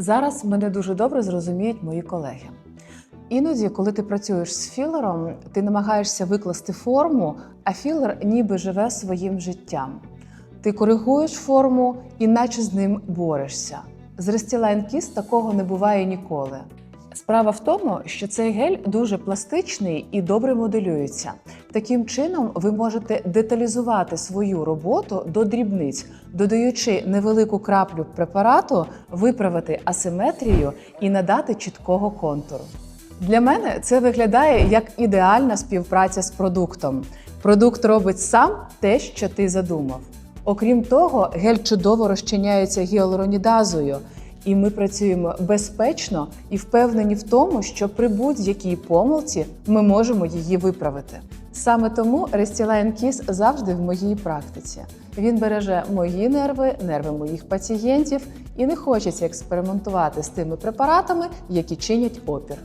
Зараз мене дуже добре зрозуміють мої колеги. Іноді, коли ти працюєш з філером, ти намагаєшся викласти форму, а філер ніби живе своїм життям. Ти коригуєш форму, іначе з ним борешся. З Restylane Kiss такого не буває ніколи. Справа в тому, що цей гель дуже пластичний і добре моделюється. Таким чином, ви можете деталізувати свою роботу до дрібниць, додаючи невелику краплю препарату, виправити асиметрію і надати чіткого контуру. Для мене це виглядає як ідеальна співпраця з продуктом. Продукт робить сам те, що ти задумав. Окрім того, гель чудово розчиняється гіалуронідазою, і ми працюємо безпечно і впевнені в тому, що при будь-якій помилці ми можемо її виправити. Саме тому Restylane Kiss завжди в моїй практиці. Він береже мої нерви, нерви моїх пацієнтів і не хочеться експериментувати з тими препаратами, які чинять опір.